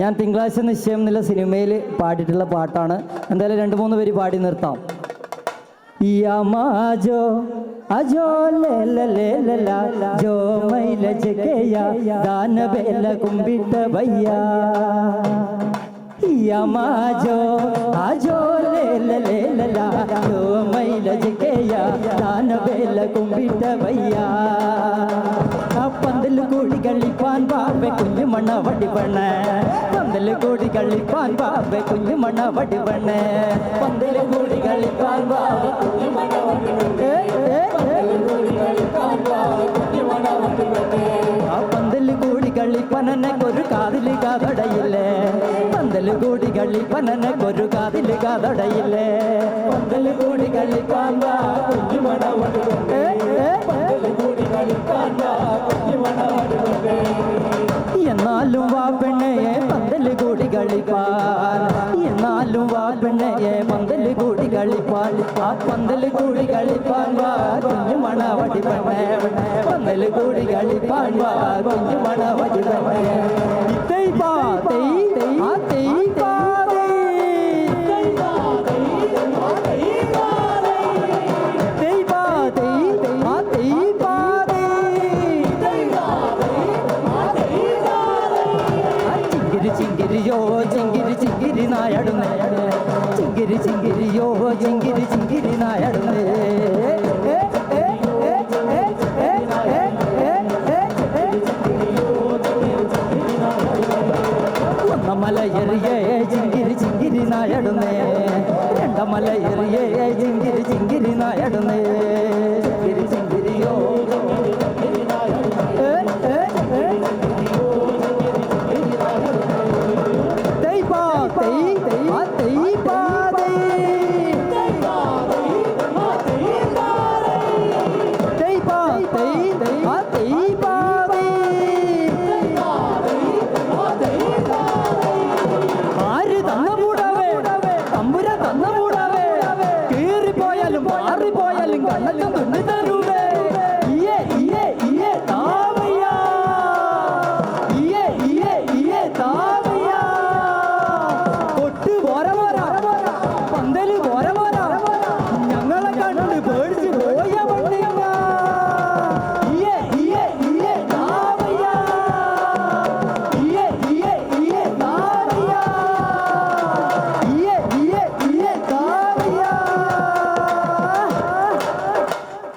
ഞാൻ തിങ്കളാഴ്ച നിശ്ചയം എന്നുള്ള സിനിമയിൽ പാടിയിട്ടുള്ള പാട്ടാണ്. എന്തായാലും രണ്ട് മൂന്ന് പേര് പാടി നിർത്താം. യമാജോ അജോ ലേല ജോ മൈല ജഗയ ദാന ബേല കുമ്പിട്ട വയ്യ. യമാജോ അജോ ലേല ജോ മൈല ജഗയ ദാന ബേല കുമ്പിട്ട ഭയ്യ പന്തൽ കൂടി കളിപ്പാൻ ബാബെ കുഞ്ഞു മണ്ണ വടിവണ്ണ പന്തൽ കൂടി കളിപ്പാൻ ബാബെ കുഞ്ഞു മണ്ണ വടിവണ്ണ പന്തൽ കൂടി കളിപ്പാൻ ബാബെ കുഞ്ഞു മണ്ണ വടിവണ്ണ ആ പന്തൽ കൂടി കളിപ്പനനക്കൊരു കാതില് കാതടയില്ലേ പന്തൽ കൂടി കളിപ്പനനക്കൊരു കാതില് കാതടയില്ലേ പന്തൽ കൂടി കളിപ്പാൻ വാ കുഞ്ഞുമണ പെണ്ണയെ പന്തൽ കൂടി കളിപ്പാൻ എന്നാലും വാ പെണ്ണയെ പന്തൽ കൂടി കളിപ്പാൻ ആ പന്തൽ കൂടി കളിപ്പാൻ വാ കുഞ്ഞു മണവടി പെണ്ണേ പന്തൽ കൂടി കളിപ്പാൻ വാ കുഞ്ഞു മണവടി പെണ്ണേ ചിങ്കിരി നായടുന്നേ. ചിങ്കിരി ചിങ്കിരിയോ ചിങ്കിരി ചിങ്കിരി നായടുന്നേ. ഒന്നമല എറിയേ ചിങ്കിരി ചിങ്കിരി നായടുന്നേ. രണ്ടമല എറിയേ ചിങ്കിരി ചിങ്കിരി നായടുന്നേ. പോയാലും മാറിപ്പോയാലും കണ്ണത്തും തുണ്ണി തരൂടെ ഞങ്ങളെ കണ്ട് പേടിച്ച് പോയാ